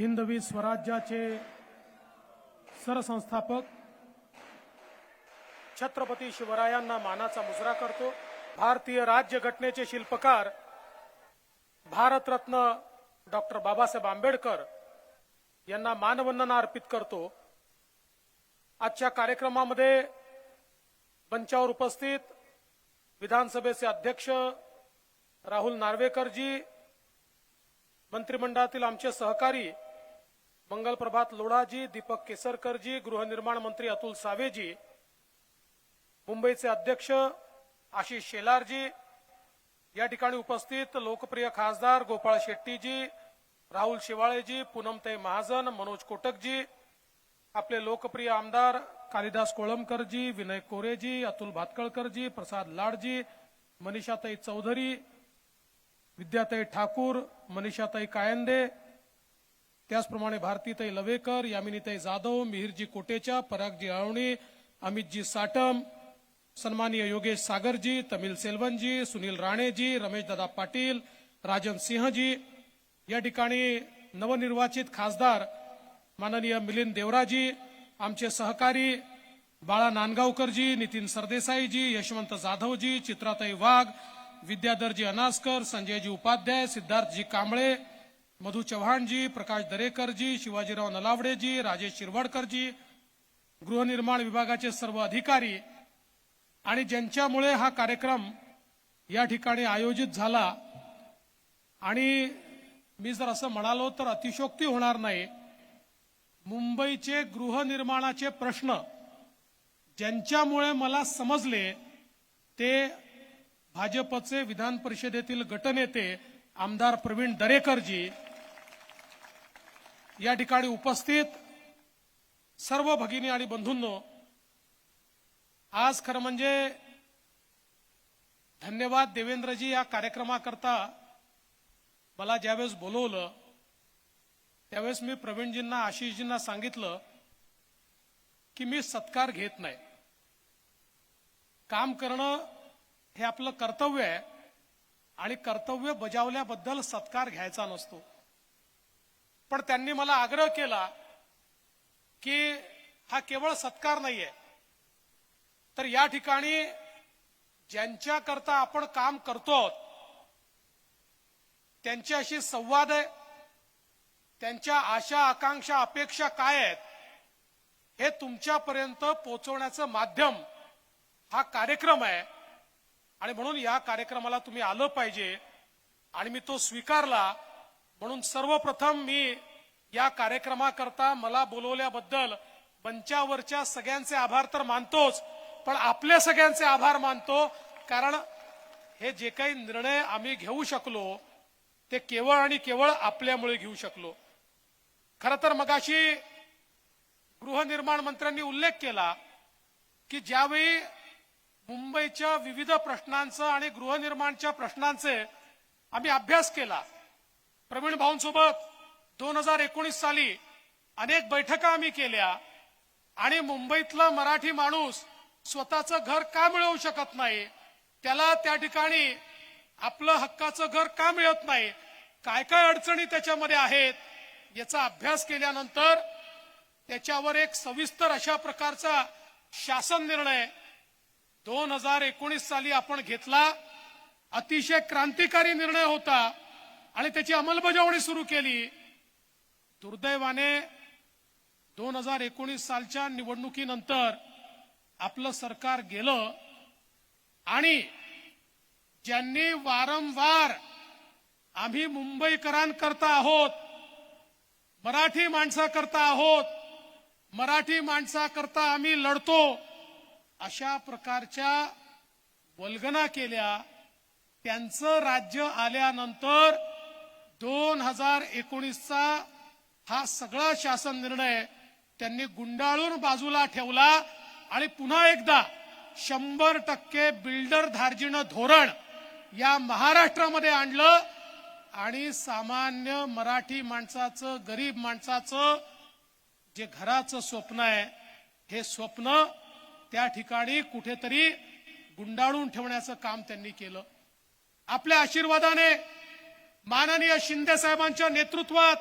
हिंदवी स्वराज्याचे सरसंस्थापक छत्रपती शिवरायांना मानाचा मुजरा करतो. भारतीय राज्यघटनेचे शिल्पकार भारतरत्न डॉक्टर बाबासाहेब आंबेडकर यांना मानवंदना अर्पित करतो. आजच्या कार्यक्रमामध्ये मंचावर उपस्थित विधानसभेचे अध्यक्ष राहुल नार्वेकरजी मंत्रिमंडळातील आमचे सहकारी मंगलप्रभात लोढाजी दीपक केसरकरजी गृहनिर्माण मंत्री अतुल सावेजी मुंबईचे अध्यक्ष आशिष शेलारजी या ठिकाणी उपस्थित लोकप्रिय खासदार गोपाळ शेट्टीजी राहुल शेवाळेजी पूनमताई महाजन मनोज कोटकजी आपले लोकप्रिय आमदार कालिदास कोळंबकरजी विनय कोरेजी अतुल भातकळकरजी प्रसाद लाडजी मनीषाताई चौधरी विद्याताई ठाकूर मनीषाताई कायंदे त्याचप्रमाणे भारतीताई लवेकर यामिनीताई जाधव मिहिरजी कोटेचा परागजी आळवणी अमितजी साटम सन्मानीय योगेश सागरजी तमिल सेल्वनजी सुनील राणेजी रमेशदादा पाटील राजन सिंहजी. या ठिकाणी नवनिर्वाचित खासदार माननीय मिलिंद देवराजी आमचे सहकारी बाळा नांदगावकरजी नितीन सरदेसाईजी यशवंत जाधवजी चित्राताई वाघ विद्याधरजी अनासकर संजयजी उपाध्याय सिद्धार्थजी कांबळे मधु चव्हाणजी प्रकाश दरेकरजी शिवाजीराव नलावडेजी राजेश शिरवाडकरजी गृहनिर्माण विभागाचे सर्व अधिकारी. आणि ज्यांच्यामुळे हा कार्यक्रम या ठिकाणी आयोजित झाला. आणि मी जर असं म्हणालो तर अतिशोक्ती होणार नाही. मुंबईचे गृहनिर्माणाचे प्रश्न ज्यांच्यामुळे मला समजले ते भाजपचे विधान परिषदेतील गटनेते आमदार प्रवीण दरेकरजी या ठिकाणी उपस्थित सर्व भगिनी आणि बंधूंनो आज खरं म्हणजे धन्यवाद देवेंद्रजी या कार्यक्रमाकरता मला ज्यावेळेस बोलवलं त्यावेळेस मी प्रवीणजींना आशिषजींना सांगितलं की मी सत्कार घेत नाही. काम करणं हे आपलं कर्तव्य आहे आणि कर्तव्य बजावल्याबद्दल सत्कार घ्यायचा नसतो. पण त्यांनी मला आग्रह केला की हा केवळ सत्कार नाहीये. तर या ठिकाणी ज्यांच्याकरता आपण काम करतो त्यांच्याशी संवाद आहे. त्यांच्या आशा आकांक्षा अपेक्षा काय आहेत हे तुमच्यापर्यंत पोहोचवण्याचं माध्यम हा कार्यक्रम आहे. आणि म्हणून या कार्यक्रमाला तुम्ही आलं पाहिजे आणि मी तो स्वीकारला. म्हणून सर्वप्रथम मी या कार्यक्रमाकरता मला बोलवल्याबद्दल मंचावरच्या सगळ्यांचे आभार तर मानतोच पण आपले सगळ्यांचे आभार मानतो कारण हे जे काही निर्णय आम्ही घेऊ शकलो ते केवळ आणि केवळ आपल्यामुळे घेऊ शकलो. खर तर मगाशी गृहनिर्माण मंत्र्यांनी उल्लेख केला की ज्यावेळी मुंबईच्या विविध प्रश्नांचं आणि गृहनिर्माणच्या प्रश्नांचे आम्ही अभ्यास केला प्रवीण भाऊंसोबत दोन हजार एकोणीस साली अनेक बैठका आम्ही केल्या आणि मुंबईतला मराठी माणूस स्वतःचं घर का मिळवू शकत नाही? त्याला त्या ठिकाणी आपलं हक्काचं घर का मिळत नाही? काय काय अडचणी त्याच्यामध्ये आहेत? याचा अभ्यास केल्यानंतर त्याच्यावर एक सविस्तर अशा प्रकारचा शासन निर्णय दोन हजार एकोणीस साली आपण घेतला. अतिशय क्रांतिकारी निर्णय होता. आणि त्याची अंमलबजावणी सुरू केली. दुर्दैवाने दोन हजार एकोणीस सालच्या निवडणुकीनंतर आपलं सरकार गेलं आणि ज्यांनी वारंवार आम्ही मुंबईकरांकरता आहोत मराठी माणसाकरता आहोत मराठी माणसाकरता आम्ही लढतो अशा प्रकारच्या वल्गना केल्या. त्यांचं राज्य आल्यानंतर दोन हजार एकोणीसचा हा सगळा शासन निर्णय त्यांनी गुंडाळून बाजूला ठेवला आणि पुन्हा एकदा शंभर टक्के बिल्डर धार्जिणं धोरण या महाराष्ट्रामध्ये आणलं. आणि सामान्य मराठी माणसाचं गरीब माणसाचं जे घराचं स्वप्न आहे हे स्वप्न त्या ठिकाणी कुठेतरी गुंडाळून ठेवण्याचं काम त्यांनी केलं. आपल्या आशीर्वादाने माननीय शिंदे साहेबांच्या नेतृत्वात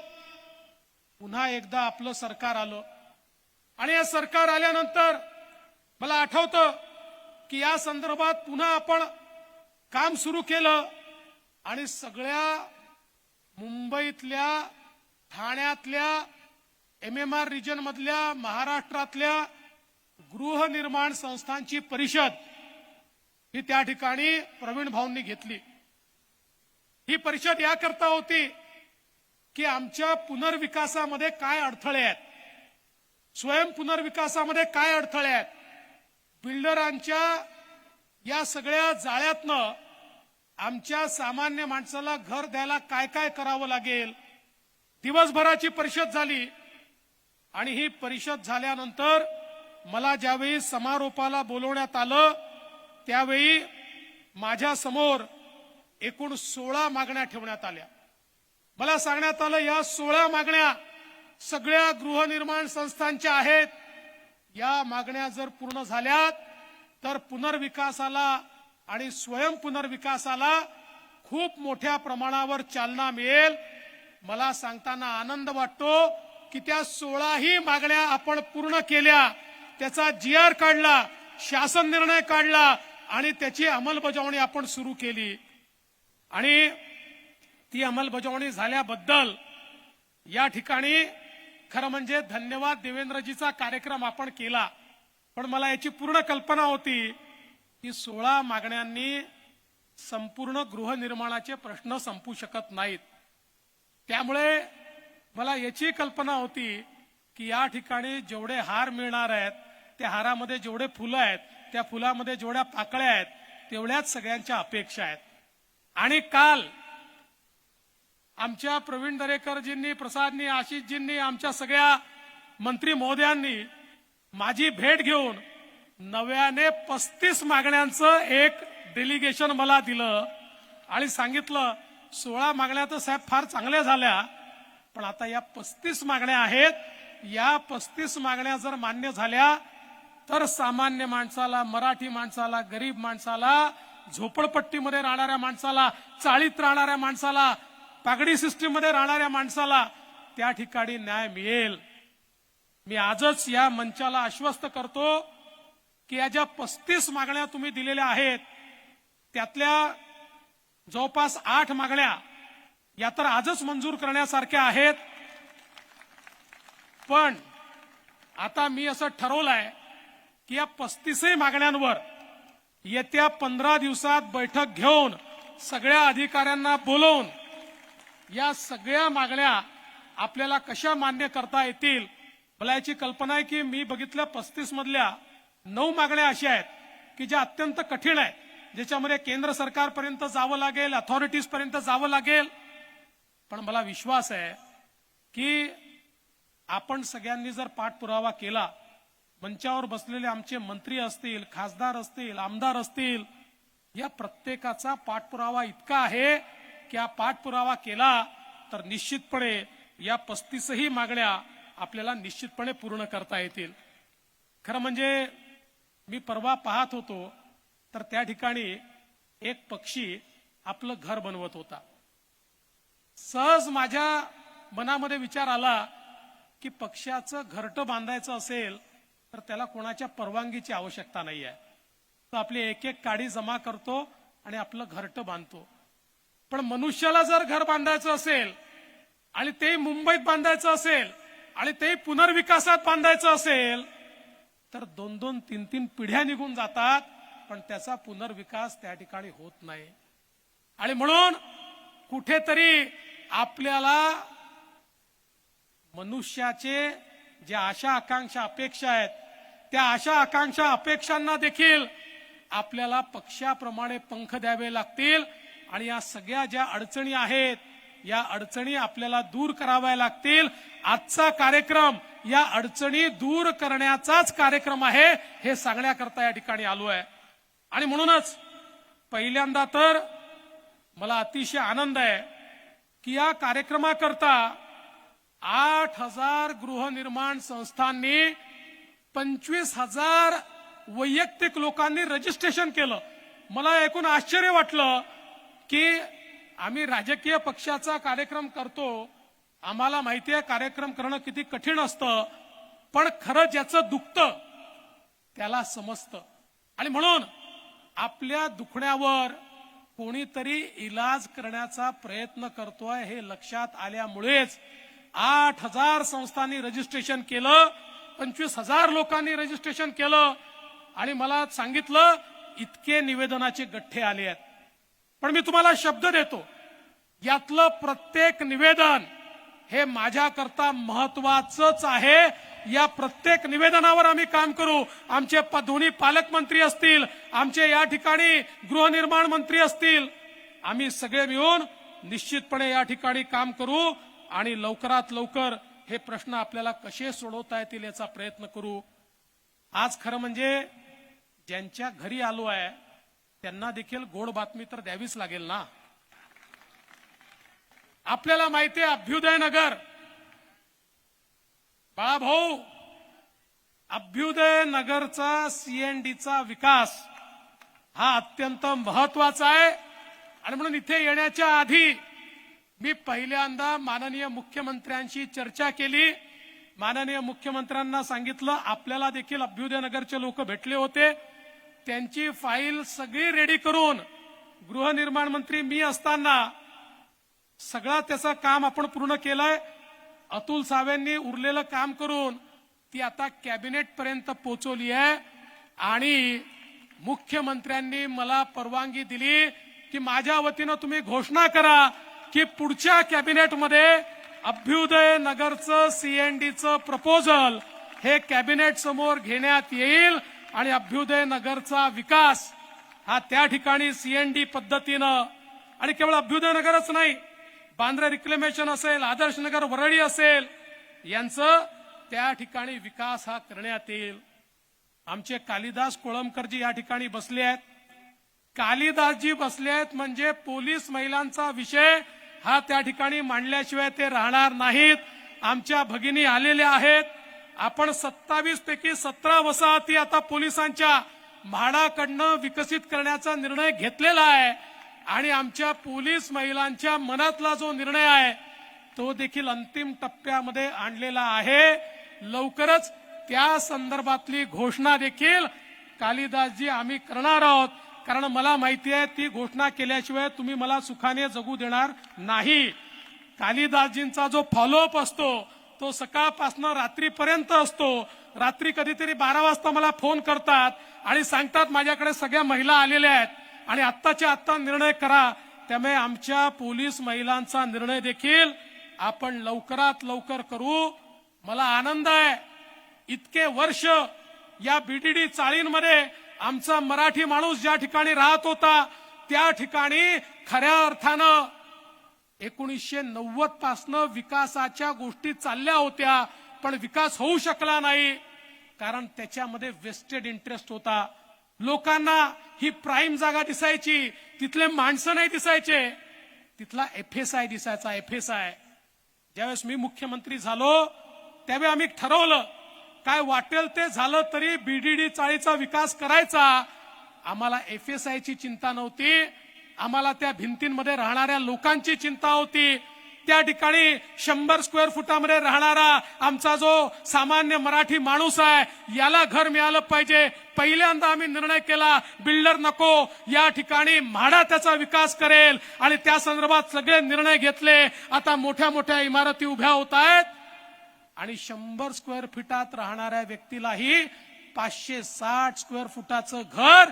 पुन्हा एकदा आपलं सरकार आलं. आणि या सरकार आल्यानंतर मला आठवतं की या संदर्भात पुन्हा आपण काम सुरू केलं आणि सगळ्या मुंबईतल्या ठाण्यातल्या एम एम आर रिजन मधल्या महाराष्ट्रातल्या गृहनिर्माण संस्थांची परिषद ही त्या ठिकाणी प्रवीण भाऊंनी घेतली. ही परिषद याकरता होती की आमच्या पुनर्विकासामध्ये काय अडथळे आहेत? स्वयं पुनर्विकासामध्ये काय अडथळे आहेत? बिल्डरांच्या या सगळ्या जाळ्यातनं आमच्या सामान्य माणसाला घर द्यायला काय काय करावं लागेल? दिवसभराची परिषद झाली आणि ही परिषद झाल्यानंतर मला ज्यावेळी समारोपाला बोलवण्यात आलं त्यावेळी माझ्यासमोर एकूण सोळा मागण्या ठेवण्यात आल्या. मला सांगण्यात आलं या सोळा मागण्या सगळ्या गृहनिर्माण संस्थांच्या आहेत. या मागण्या जर पूर्ण झाल्यात तर पुनर्विकासाला आणि स्वयं पुनर्विकासाला खूप मोठ्या प्रमाणावर चालना मिळेल. मला सांगताना आनंद वाटतो की त्या सोळाही मागण्या आपण पूर्ण केल्या. त्याचा जी आर काढला शासन निर्णय काढला आणि त्याची अंमलबजावणी आपण सुरू केली. आणि ती अंमलबजावणी झाल्याबद्दल या ठिकाणी खरं म्हणजे धन्यवाद देवेंद्रजीचा कार्यक्रम आपण केला. पण मला याची पूर्ण कल्पना होती की सोळा मागण्यांनी संपूर्ण गृहनिर्माणाचे प्रश्न संपू शकत नाहीत. त्यामुळे मला याची कल्पना होती की या ठिकाणी जेवढे हार मिळणार आहेत त्या हारामध्ये जेवढे फुलं आहेत त्या फुलामध्ये जेवढ्या पाकळ्या आहेत तेवढ्याच सगळ्यांच्या अपेक्षा आहेत. आणि काल आमच्या प्रवीण दरेकरजींनी प्रसादनी आशिषजींनी आमच्या सगळ्या मंत्री महोदयांनी माझी भेट घेऊन नव्याने पस्तीस मागण्यांचं एक डेलिगेशन मला दिलं आणि सांगितलं सोळा मागण्या तर साहेब फार चांगल्या झाल्या पण आता या पस्तीस मागण्या आहेत. या पस्तीस मागण्या जर मान्य झाल्या तर सामान्य माणसाला मराठी माणसाला गरीब माणसाला झोपडपट्टीमध्ये राहणाऱ्या माणसाला चाळीत राहणाऱ्या माणसाला पागडी सिस्टीममध्ये राहणाऱ्या माणसाला त्या ठिकाणी न्याय मिळेल. मी आजच या मंचाला आश्वस्त करतो की या ज्या पस्तीस मागण्या तुम्ही दिलेल्या आहेत त्यातल्या जवळपास आठ मागण्या या तर आजच मंजूर करण्यासारख्या आहेत. पण आता मी असं ठरवलंय की या पस्तीसही मागण्यांवर येत्या पंधरा दिवसात बैठक घेऊन सगळ्या अधिकाऱ्यांना बोलवून या सगळ्या मागण्या आपल्याला कशा मान्य करता येतील मला याची कल्पना आहे की मी बघितल्या पस्तीस मधल्या नऊ मागण्या अशा आहेत की ज्या अत्यंत कठीण आहेत ज्याच्यामध्ये केंद्र सरकारपर्यंत जावं लागेल अथॉरिटीज पर्यंत जावं लागेल. पण मला विश्वास आहे की आपण सगळ्यांनी जर पाठपुरावा केला मंचावर बसलेले आमचे मंत्री असतील खासदार असतील आमदार असतील या प्रत्येकाचा पाठपुरावा इतका आहे की हा पाठपुरावा केला तर निश्चितपणे या पस्तीसही मागण्या आपल्याला निश्चितपणे पूर्ण करता येतील. खरं म्हणजे मी परवा पाहत होतो तर त्या ठिकाणी एक पक्षी आपलं घर बनवत होता. सहज माझ्या मनामध्ये विचार आला की पक्ष्याचं घरटं बांधायचं असेल तर त्याला कोणाच्या परवानगीची आवश्यकता नाही आहे तो आपली एक एक काडी जमा करतो आणि आपलं घरटं बांधतो. पण मनुष्याला जर घर बांधायचं असेल आणि ते मुंबईत बांधायचं असेल आणि ते पुनर्विकासात बांधायचं असेल तर दोन दोन तीन तीन पिढ्या निघून जातात पण त्याचा पुनर्विकास त्या ठिकाणी होत नाही. आणि म्हणून कुठेतरी आपल्याला मनुष्याचे ज्या आशा आकांक्षा अपेक्षा आहेत त्या आशा आकांक्षा अपेक्षांना देखील आपल्याला पक्षाप्रमाणे पंख द्यावे लागतील आणि या सगळ्या ज्या अडचणी आहेत या अडचणी आपल्याला दूर कराव्या लागतील. आजचा कार्यक्रम या अडचणी दूर करण्याचाच कार्यक्रम आहे हे सांगण्याकरता या ठिकाणी आलो आहे. आणि म्हणूनच पहिल्यांदा तर मला अतिशय आनंद आहे की या कार्यक्रमाकरता आठ हजार गृहनिर्माण संस्थांनी पंचवीस हजार वैयक्तिक लोकांनी रजिस्ट्रेशन केलं. मला ऐकून आश्चर्य वाटलं की आम्ही राजकीय पक्षाचा कार्यक्रम करतो. आम्हाला माहिती आहे कार्यक्रम करणं किती कठीण असतं पण खरं ज्याचं दुखतं त्याला समजतं. आणि म्हणून आपल्या दुखण्यावर कोणीतरी इलाज करण्याचा प्रयत्न करतोय हे लक्षात आल्यामुळेच आठ हजार संस्थांनी रजिस्ट्रेशन केलं पंचवीस हजार लोकांनी रजिस्ट्रेशन केलं. आणि मला सांगितलं इतके निवेदनाचे गठ्ठे आले आहेत. पण मी तुम्हाला शब्द देतो यातलं प्रत्येक निवेदन हे माझ्याकरता महत्वाचंच आहे. या प्रत्येक निवेदनावर आम्ही काम करू. आमचे दोन्ही पालकमंत्री असतील आमचे या ठिकाणी गृहनिर्माण मंत्री असतील. आम्ही सगळे मिळून निश्चितपणे या ठिकाणी काम करू. आणि लवकरात लवकर हे प्रश्न आपल्याला कसे सोडवता येतील याचा प्रयत्न करू. आज खरं म्हणजे ज्यांच्या घरी आलो आहे त्यांना देखील गोड बातमी तर द्यावीच लागेल ना. आपल्याला माहिती आहे अभ्युदय नगर बाळाभाऊ अभ्युदय नगरचा सीएनडीचा विकास हा अत्यंत महत्त्वाचा आहे. आणि म्हणून इथे येण्याच्या आधी मी पहिल्यांदा माननीय मुख्यमंत्र्यांशी चर्चा केली. माननीय मुख्यमंत्र्यांना सांगितलं आपल्याला देखील अभ्युदय नगरचे लोक भेटले होते. त्यांची फाईल सगळी रेडी करून गृहनिर्माण मंत्री मी असताना सगळा त्याचं काम आपण पूर्ण केलंय. अतुल सावेंनी उरलेलं काम करून ती आता कॅबिनेट पर्यंत पोहोचवली आहे. आणि मुख्यमंत्र्यांनी मला परवानगी दिली की माझ्या वतीनं तुम्ही घोषणा करा की पुढच्या कॅबिनेटमध्ये अभ्युदय नगरचं सीएनडीचं प्रपोजल हे कॅबिनेट समोर घेण्यात येईल आणि अभ्युदय नगरचा विकास हा त्या ठिकाणी सीएनडी पद्धतीनं आणि केवळ अभ्युदय नगरच नाही बांद्रे रिक्लेमेशन असेल आदर्श नगर वरळी असेल यांचं त्या ठिकाणी विकास हा करण्यात येईल. आमचे कालिदास कोळंबकरजी या ठिकाणी बसले आहेत. कालिदासजी बसले आहेत म्हणजे पोलीस महिलांचा विषय हा त्या ठिकाणी मांडल्याशिवाय ते राहणार नाहीत. आमच्या भगिनी आलेल्या आहेत. आपण सत्तावीस पैकी सतरा वसाहती आता पोलिसांच्या म्हाडाकडनं विकसित करण्याचा निर्णय घेतलेला आहे. आणि आमच्या पोलीस महिलांच्या मनातला जो निर्णय आहे तो देखील अंतिम टप्प्यामध्ये आणलेला आहे. लवकरच त्या संदर्भातली घोषणा देखील कालिदासजी आम्ही करणार आहोत. कारण मला माहिती आहे ती घोषणा केल्याशिवाय तुम्ही मला सुखाने जगू देणार नाही. कालिदासजींचा जो फॉलोअप असतो तो सकाळपासून रात्रीपर्यंत असतो. रात्री कधीतरी बारा वाजता मला फोन करतात आणि सांगतात माझ्याकडे सगळ्या महिला आलेल्या आहेत आणि आत्ताच्या आत्ता निर्णय करा. त्यामुळे आमच्या पोलीस महिलांचा निर्णय देखील आपण लवकरात लवकर करू. मला आनंद आहे. इतके वर्ष या बीटीडी चाळींमध्ये आमचा मराठी माणूस ज्या ठिकाणी राहत होता त्या ठिकाणी खऱ्या अर्थानं एकोणीसशे नव्वद पासनं विकासाच्या गोष्टी चालल्या होत्या पण विकास होऊ शकला नाही कारण त्याच्यामध्ये वेस्टेड इंटरेस्ट होता. लोकांना ही प्राईम जागा दिसायची तिथले माणसं नाही दिसायचे तिथला एफ एस आय दिसायचा एफ एस आय ज्यावेळेस मी मुख्यमंत्री झालो त्यावेळी आम्ही ठरवलं काय वाटेल ते झालं तरी बीडीडी चाळीचा विकास करायचा. आम्हाला एफ एस आयची चिंता नव्हती. आम्हाला त्या भिंतींमध्ये राहणाऱ्या लोकांची चिंता होती. त्या ठिकाणी शंभर स्क्वेअर फुटामध्ये राहणारा आमचा जो सामान्य मराठी माणूस आहे याला घर मिळालं पाहिजे. पहिल्यांदा आम्ही निर्णय केला बिल्डर नको या ठिकाणी म्हाडा त्याचा विकास करेल. आणि त्या संदर्भात सगळे निर्णय घेतले. आता मोठ्या मोठ्या इमारती उभ्या होत आहेत. आणि शंभर स्क्वेअर फिटात राहणाऱ्या व्यक्तीलाही पाचशे साठ स्क्वेअर फुटाचं घर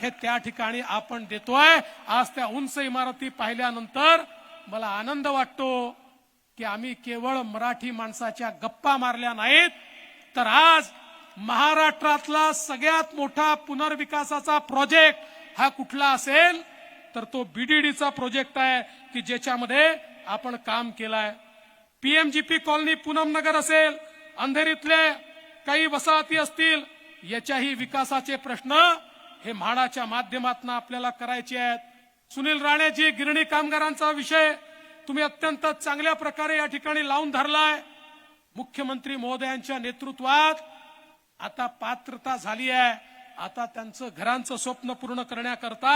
हे त्या ठिकाणी आपण देतोय. आज त्या उंच इमारती पाहिल्यानंतर मला आनंद वाटतो की आम्ही केवळ मराठी माणसाच्या गप्पा मारल्या नाहीत तर आज महाराष्ट्रातला सगळ्यात मोठा पुनर्विकासाचा प्रोजेक्ट हा कुठला असेल? तर तो बीडीडीचा प्रोजेक्ट आहे की ज्याच्यामध्ये आपण काम केलंय. पीएमजीपी कॉलनी पूनमनगर असेल अंधेरीतले काही वसाहती असतील याच्याही विकासाचे प्रश्न हे म्हाडाच्या माध्यमातून आपल्याला करायचे आहेत. सुनील राणेजी गिरणी कामगारांचा विषय तुम्ही अत्यंत चांगल्या प्रकारे या ठिकाणी लावून धरलाय. मुख्यमंत्री महोदयांच्या नेतृत्वात आता पात्रता झाली आहे. आता त्यांचं घरांचं स्वप्न पूर्ण करण्याकरता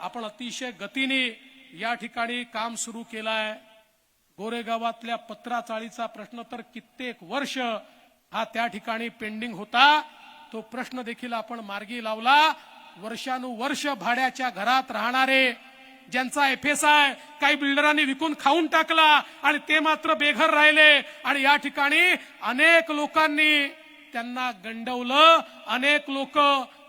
आपण अतिशय गतीने या ठिकाणी काम सुरू केलं आहे गोरेगावातल्या पत्राचाळीचा प्रश्न तर कित्येक वर्ष हा त्या ठिकाणी पेंडिंग होता. तो प्रश्न देखील आपण मार्गी लावला. वर्षानुवर्ष भाड्याच्या घरात राहणारे ज्यांचा एफ एस आय काही बिल्डरांनी विकून खाऊन टाकला आणि ते मात्र बेघर राहिले आणि या ठिकाणी अनेक लोकांनी त्यांना गंडवलं. अनेक लोक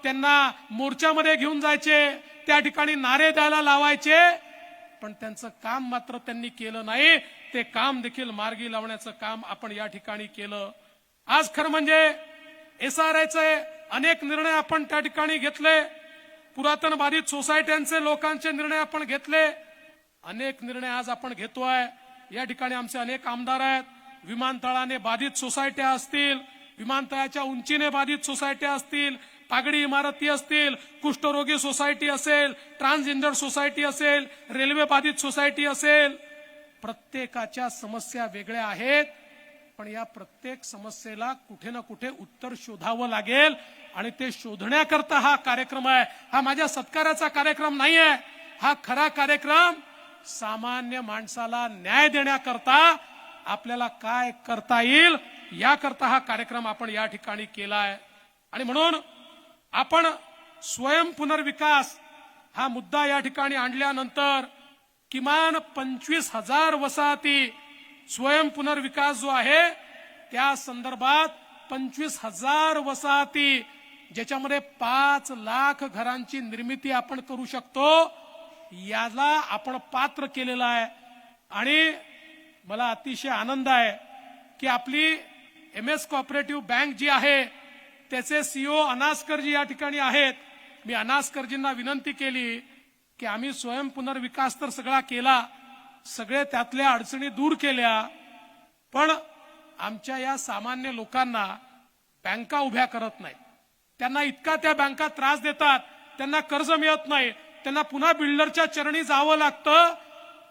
त्यांना मोर्चामध्ये घेऊन जायचे. त्या ठिकाणी नारे द्यायला लावायचे. पण त्यांचं काम मात्र त्यांनी केलं नाही. ते काम देखील मार्गी लावण्याचं काम आपण या ठिकाणी केलं. आज खरं म्हणजे एस आर अनेक निर्णय आपण त्या ठिकाणी घेतले. पुरातन बाधित सोसायट्यांचे लोकांचे निर्णय आपण घेतले. अनेक निर्णय आज आपण घेतोय. या ठिकाणी आमचे अनेक आमदार आहेत. विमानतळाने बाधित सोसायट्या असतील विमानतळाच्या उंचीने बाधित सोसायट्या असतील पागडी इमारती असतील कुष्ठरोगी सोसायटी असेल ट्रान्सजेंडर सोसायटी असेल रेल्वे बाधित सोसायटी असेल प्रत्येकाच्या समस्या वेगळ्या आहेत पण या प्रत्येक समस्येला कुठे ना कुठे उत्तर शोधावं लागेल आणि ते शोधण्याकरता हा कार्यक्रम आहे. हा माझ्या सत्काराचा कार्यक्रम नाही आहे हा खरा कार्यक्रम सामान्य माणसाला न्याय देण्याकरता आपल्याला काय करता येईल याकरता हा कार्यक्रम आपण या ठिकाणी केला आहे आणि म्हणून आपण स्वयं पुनर्विकास हा मुद्दा या ठिकाणी आणल्यानंतर किमान पंचवीस हजार वसाहती स्वयं पुनर्विकास जो आहे त्या संदर्भात पंचवीस हजार वसाहती ज्याच्यामध्ये पाच लाख घरांची निर्मिती आपण करू शकतो याला आपण पात्र केलेलं आहे. आणि मला अतिशय आनंद आहे की आपली एम एस कॉपरेटिव्ह बँक जी आहे त्याचे सीओ अनास्करजी या ठिकाणी आहेत. मी अनास्करजींना विनंती केली की आम्ही स्वयं पुनर्विकास तर सगळा केला सगळे त्यातल्या अडचणी दूर केल्या पण आमच्या या सामान्य लोकांना बँका उभ्या करत नाही त्यांना इतका त्या बँका त्रास देतात त्यांना कर्ज मिळत नाही त्यांना पुन्हा बिल्डरच्या चरणी जावं लागतं.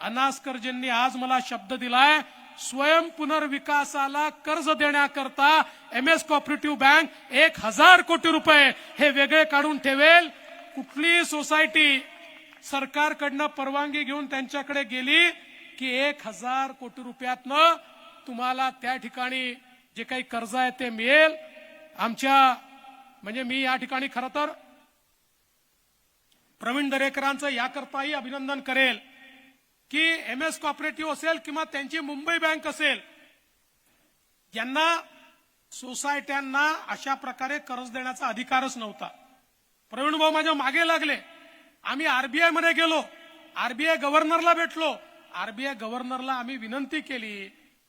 अनास्करजींनी आज मला शब्द दिलाय स्वयं पुनर्विकासाला कर्ज देण्याकरता एम एस कॉपरेटिव्ह बँक एक हजार कोटी रुपये हे वेगळे काढून ठेवेल. कुठली सोसायटी सरकारकडनं परवानगी घेऊन त्यांच्याकडे गेली की एक हजार कोटी रुपयातनं तुम्हाला त्या ठिकाणी जे काही कर्ज आहे ते मिळेल. आमच्या म्हणजे मी या ठिकाणी खरं तर प्रवीण दरेकरांचं याकरताही अभिनंदन करेल की एम एस कॉपरेटिव्ह असेल किंवा त्यांची मुंबई बँक असेल यांना सोसायट्यांना अशा प्रकारे कर्ज देण्याचा अधिकारच नव्हता. प्रवीण भाऊ माझ्या मागे लागले. आम्ही आरबीआयमध्ये गेलो. आरबीआय गव्हर्नरला भेटलो. आरबीआय गव्हर्नरला आम्ही विनंती केली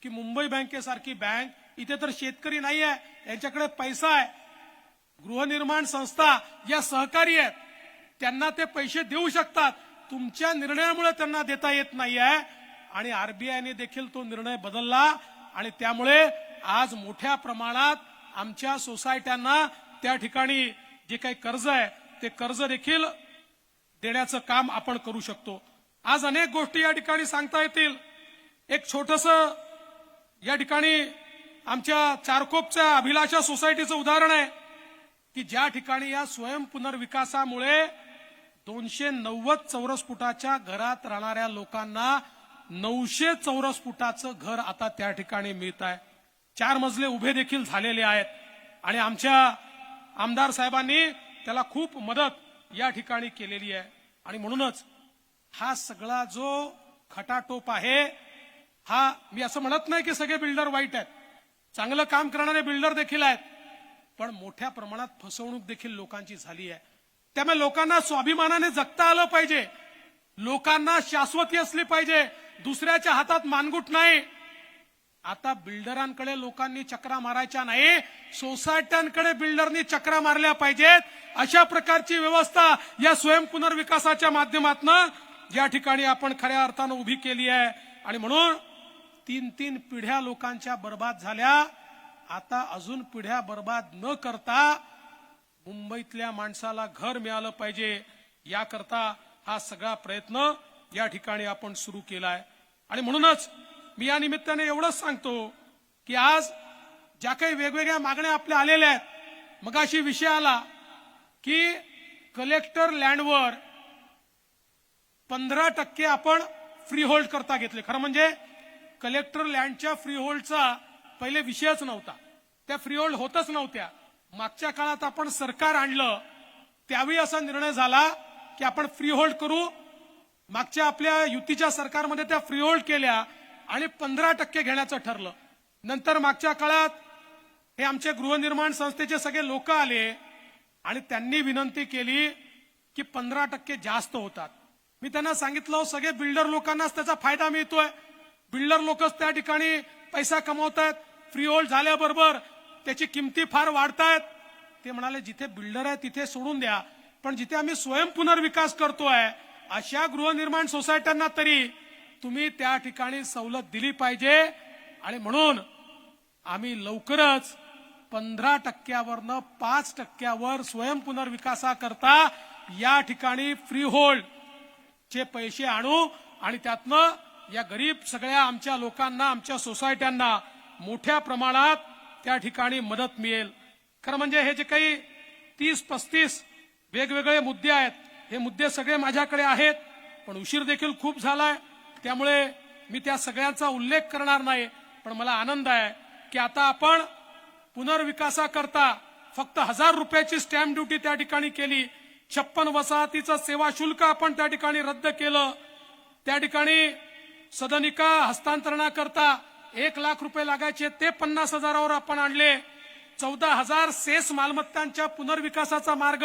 की मुंबई बँकेसारखी बँक इथे तर शेतकरी नाही आहे यांच्याकडे पैसा आहे. गृहनिर्माण संस्था या सहकारी आहेत. त्यांना ते पैसे देऊ शकतात. तुमच्या निर्णयामुळे त्यांना देता येत नाही आहे आणि आरबीआयने देखील तो निर्णय बदलला आणि त्यामुळे आज मोठ्या प्रमाणात आमच्या सोसायट्यांना त्या ठिकाणी जे काही कर्ज आहे ते कर्ज देखील देण्याचं काम आपण करू शकतो. आज अनेक गोष्टी या ठिकाणी सांगता येतील. एक छोटस या ठिकाणी आमच्या चारकोपच्या अभिलाषा सोसायटीचं उदाहरण आहे की ज्या ठिकाणी या स्वयं पुनर्विकासामुळे दोनशे नव्वद चौरस फुटाच्या घरात राहणाऱ्या लोकांना नऊशे चौरस फुटाचं घर आता त्या ठिकाणी मिळत आहे. चार मजले उभे देखील झालेले आहेत. आणि आमच्या आमदार साहेबांनी त्याला खूप मदत या ठिकाणी केलेली आहे. आणि म्हणूनच हा सगळा जो खटाटोप आहे हा मी असं म्हणत नाही की सगळे बिल्डर वाईट आहेत. चांगलं काम करणारे बिल्डर देखील आहेत पण मोठ्या प्रमाणात फसवणूक देखील लोकांची झाली आहे. त्यामुळे लोकांना स्वाभिमानाने जगता आलं पाहिजे. लोकांना शाश्वती असली पाहिजे. दुसऱ्याच्या हातात मानगुट नाही. आता बिल्डरांकडे लोकांनी चक्रा मारायच्या नाही सोसायट्यांकडे बिल्डरनी चक्रा मारल्या पाहिजेत. अशा प्रकारची व्यवस्था या स्वयं पुनर्विकासाच्या माध्यमातून या ठिकाणी आपण खऱ्या अर्थानं उभी केली आहे. आणि म्हणून तीन तीन पिढ्या लोकांच्या बर्बाद झाल्या. आता अजून पिढ्या बर्बाद न करता मुंबईतल्या माणसाला घर मिळालं पाहिजे. याकरता हा सगळा प्रयत्न या ठिकाणी आपण सुरू केला आहे आणि म्हणूनच मी या निमित्ताने एवढंच सांगतो की आज ज्या काही वेगवेगळ्या मागण्या आपल्या आलेल्या आहेत मग अशी विषय आला की कलेक्टर लँडवर पंधरा टक्के आपण फ्री होल्ड करता घेतले. खरं म्हणजे कलेक्टर लँडच्या फ्रीहोल्डचा पहिले विषयच नव्हता. त्या फ्रीहोल्ड होतच नव्हत्या. मागच्या काळात आपण सरकार आणलं त्यावेळी असा निर्णय झाला की आपण फ्रीहोल्ड करू. मागच्या आपल्या युतीच्या सरकारमध्ये त्या फ्रीहोल्ड केल्या. आणि पंधरा टक्के घेण्याचं ठरलं. नंतर मागच्या काळात हे आमचे गृहनिर्माण संस्थेचे सगळे लोक आले आणि त्यांनी विनंती केली की पंधरा टक्के जास्त होतात. मी त्यांना सांगितलं सगळे बिल्डर लोकांनाच त्याचा फायदा मिळतोय. बिल्डर लोकच त्या ठिकाणी पैसा कमवत आहेत फ्री होल्ड झाल्याबरोबर त्याची किमती फार वाढतायत. ते म्हणाले जिथे बिल्डर आहे तिथे सोडून द्या. पण जिथे आम्ही स्वयं पुनर्विकास करतोय अशा गृहनिर्माण सोसायट्यांना तरी तुम्ही त्या ठिकाणी सवलत दिली पाहिजे. आणि म्हणून आम्ही लवकरच पंधरा टक्क्यावरनं पाच टक्क्यावर स्वयं पुनर्विकासाकरता या ठिकाणी फ्री होल्ड चे पैसे आणू आणि त्यातनं या गरीब सगळ्या आमच्या लोकांना आमच्या सोसायट्यांना मोठ्या प्रमाणात त्या ठिकाणी मदत मिळेल. खरं म्हणजे हे जे काही तीस पस्तीस वेगवेगळे मुद्दे आहेत हे मुद्दे सगळे माझ्याकडे आहेत पण उशीर देखील खूप झालाय. त्यामुळे मी त्या सगळ्यांचा उल्लेख करणार नाही पण मला आनंद आहे की आता आपण पुनर्विकासाकरता फक्त हजार रुपयाची स्टॅम्प ड्युटी त्या ठिकाणी केली. छप्पन वसाहतीचं सेवा शुल्क आपण त्या ठिकाणी रद्द केलं. त्या ठिकाणी सदनिका हस्तांतरणाकरता एक लाख रुपये लागायचे ते पन्नास हजारावर आपण आणले. चौदा हजार सेस मालमत्तांच्या पुनर्विकासाचा मार्ग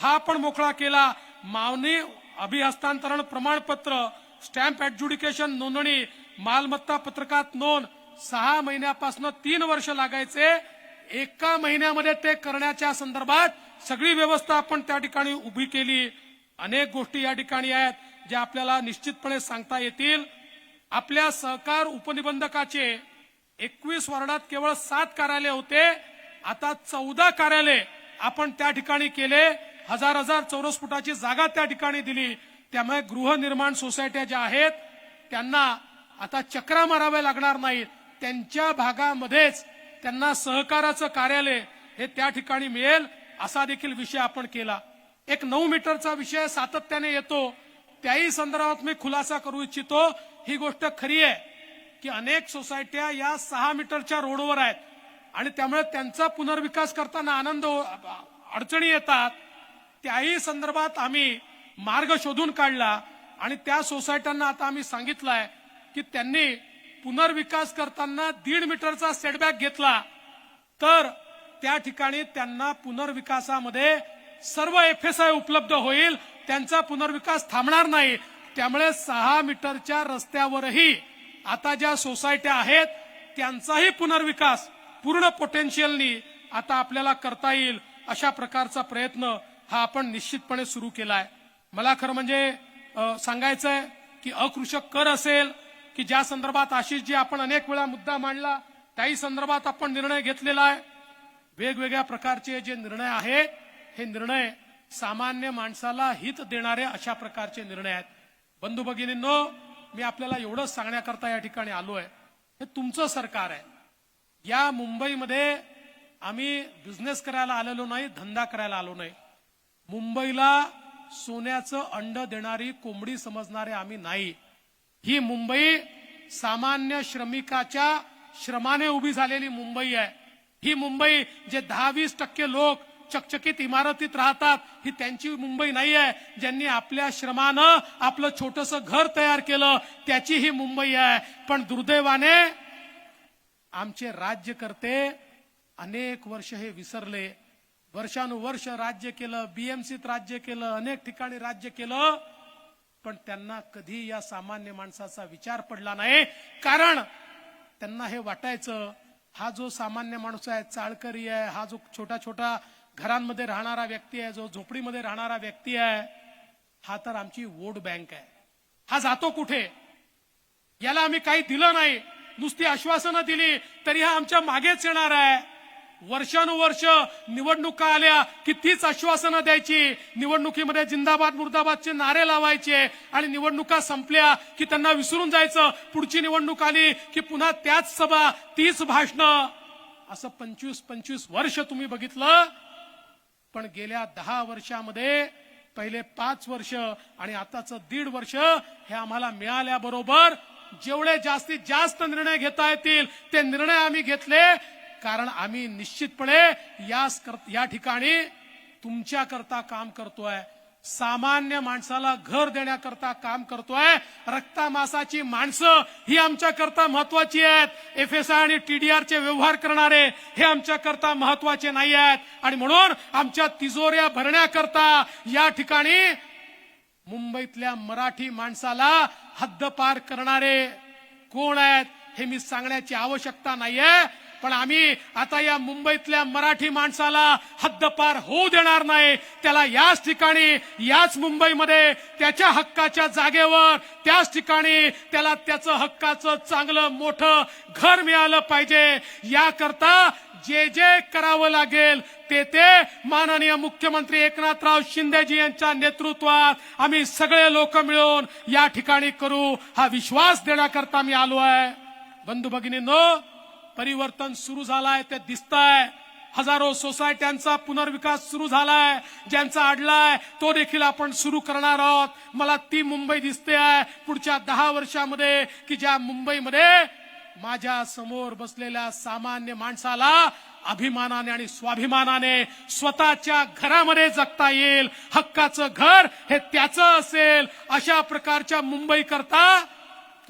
हा आपण मोकळा केला. मावनी अभिहस्तांतरण प्रमाणपत्र स्टॅम्प ऍडज्युडिकेशन नोंदणी मालमत्ता पत्रकात नोंद सहा महिन्यापासून तीन वर्ष लागायचे. एका महिन्यामध्ये ते करण्याच्या संदर्भात सगळी व्यवस्था आपण त्या ठिकाणी उभी केली. अनेक गोष्टी या ठिकाणी आहेत ज्या आपल्याला निश्चितपणे सांगता येतील. आपल्या सहकार उपनिबंधकाचे एकवीस वार्डात केवळ सात कार्यालय होते. आता चौदा कार्यालय आपण त्या ठिकाणी केले. हजार हजार चौरस फुटाची जागा त्या ठिकाणी दिली. त्यामुळे गृहनिर्माण सोसायट्या ज्या आहेत त्यांना आता चक्रा माराव्या लागणार नाहीत. त्यांच्या भागामध्येच त्यांना सहकाराचं कार्यालय हे त्या ठिकाणी मिळेल असा देखील विषय आपण केला. एक नऊ मीटरचा विषय सातत्याने येतो. त्याही संदर्भात मी खुलासा करू इच्छितो. ही गोष्ट खरी आहे की अनेक सोसायट्या या सहा मीटरच्या रोडवर आहेत आणि त्यामुळे त्यांचा पुनर्विकास करताना आनंद अडचणी येतात. त्याही संदर्भात आम्ही मार्ग शोधून काढला आणि त्या सोसायट्यांना आता आम्ही सांगितलंय की त्यांनी पुनर्विकास करताना दीड मीटरचा सेटबॅक घेतला. तर त्या ठिकाणी त्यांना पुनर्विकासामध्ये सर्व एफ एस आय उपलब्ध होईल त्यांचा पुनर्विकास थांबणार नाही. त्यामुळे सहा मीटरच्या रस्त्यावरही आता ज्या सोसायट्या आहेत त्यांचाही पुनर्विकास पूर्ण पोटेन्शियलनी आता आपल्याला करता येईल अशा प्रकारचा प्रयत्न हा आपण निश्चितपणे सुरू केलाय. मला खरं म्हणजे सांगायचं सांगायचंय की अकृषक कर असेल की ज्या संदर्भात आशिष जी आपण अनेक वेळा मुद्दा मांडला त्याही संदर्भात आपण निर्णय घेतलेला आहे. वेगवेगळ्या प्रकारचे जे निर्णय आहेत हे निर्णय सामान्य माणसाला हित देणारे अशा प्रकारचे निर्णय आहेत. बंधू भगिनींनो मी आपल्याला एवढंच सांगण्याकरता या ठिकाणी आलो आहे हे तुमचं सरकार आहे. या मुंबईमध्ये आम्ही बिझनेस करायला आलेलो नाही धंदा करायला आलो नाही. मुंबईला सोन्याचं अंड देणारी कोंबडी समजणारे आम्ही नाही. ही मुंबई सामान्य श्रमिकाच्या श्रमाने उभी झालेली मुंबई आहे. ही मुंबई जे दहा वीस टक्के लोक चकचकीत इमारतीत राहतात ही त्यांची मुंबई नाही आहे. ज्यांनी आपल्या श्रमानं आपलं छोटस घर तयार केलं त्याची ही मुंबई आहे. पण दुर्दैवाने आमचे राज्यकर्ते अनेक वर्ष हे विसरले. वर्षानुवर्ष राज्य केलं बीएमसीत राज्य केलं अनेक ठिकाणी राज्य केलं पण त्यांना कधी या सामान्य माणसाचा विचार पडला नाही. कारण त्यांना हे वाटायचं हा जो सामान्य माणूस आहे चाळकरी आहे हा जो छोटा छोटा घरांमध्ये राहणारा व्यक्ती आहे जो झोपडीमध्ये राहणारा व्यक्ती आहे हा तर आमची वोट बँक आहे. हा जातो कुठे? याला आम्ही काही दिलं नाही. नुसती आश्वासनं दिली तरी हा आमच्या मागेच येणार आहे. वर्षानुवर्ष निवडणुका आल्या की तीच आश्वासनं द्यायची निवडणुकीमध्ये जिंदाबाद मुर्दाबादचे नारे लावायचे आणि निवडणुका संपल्या की त्यांना विसरून जायचं. पुढची निवडणूक आली की पुन्हा त्याच सभा तीच भाषणं. असं पंचवीस पंचवीस वर्ष तुम्ही बघितलं. पण गेल्या दहा वर्षामध्ये पहिले पाच वर्ष आणि आताचं दीड वर्ष हे आम्हाला मिळाल्याबरोबर जेवढे जास्तीत जास्त निर्णय घेता येतील ते निर्णय आम्ही घेतले. कारण आम्ही निश्चितपणे कर- या ठिकाणी तुमच्याकरता काम करतोय. सामान्य माणसाला घर देण्याकरता काम करतोय. रक्तामासाची माणसं ही आमच्याकरता महत्वाची आहेत. एफ एस आय आणि टीडीआरचे व्यवहार करणारे हे आमच्याकरता महत्त्वाचे नाही आहेत. आणि म्हणून आमच्या तिजोऱ्या भरण्याकरता या ठिकाणी मुंबईतल्या मराठी माणसाला हद्दपार करणारे कोण आहेत हे मी सांगण्याची आवश्यकता नाहीये. पण आम्ही आता या मुंबईतल्या मराठी माणसाला हद्दपार होऊ देणार नाही. त्याला याच ठिकाणी याच मुंबईमध्ये त्याच्या हक्काच्या जागेवर त्याच ठिकाणी त्याला त्याचं हक्काचं चांगलं मोठं घर मिळालं पाहिजे. याकरता जे जे करावं लागेल ते ते माननीय मुख्यमंत्री एकनाथराव शिंदेजी यांच्या नेतृत्वात आम्ही सगळे लोक मिळून या ठिकाणी करू. हा विश्वास देण्याकरता मी आलो आहे. बंधू भगिनींनो परिवर्तन सुरू झालंय ते दिसतंय. हजारो सोसायट्यांचा पुनर्विकास सुरू झालाय ज्यांचा अडलाय तो देखील आपण सुरू करणार आहोत. मला ती मुंबई दिसते आहे. पुढच्या दहा वर्षामध्ये की ज्या मुंबईमध्ये माझ्यासमोर बसलेल्या सामान्य माणसाला अभिमानाने आणि स्वाभिमानाने स्वतःच्या घरामध्ये जगता येईल. हक्काचं घर हे त्याचं असेल. अशा प्रकारच्या मुंबई करता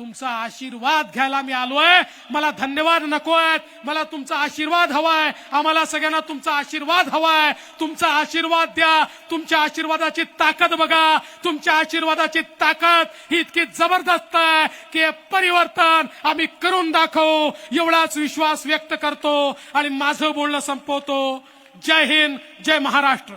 तुमचा आशीर्वाद घ्यायला मी आलोय. मला धन्यवाद नकोय मला तुमचा आशीर्वाद हवाय. आम्हाला सगळ्यांना तुमचा आशीर्वाद हवाय. तुमचा आशीर्वाद द्या. तुमच्या आशीर्वादाची ताकद बघा. तुमच्या आशीर्वादाची ताकद ही इतकी जबरदस्त आहे की हे परिवर्तन आम्ही करून दाखवू. एवढाच विश्वास व्यक्त करतो आणि माझं बोलणं संपवतो. जय हिंद जय महाराष्ट्र.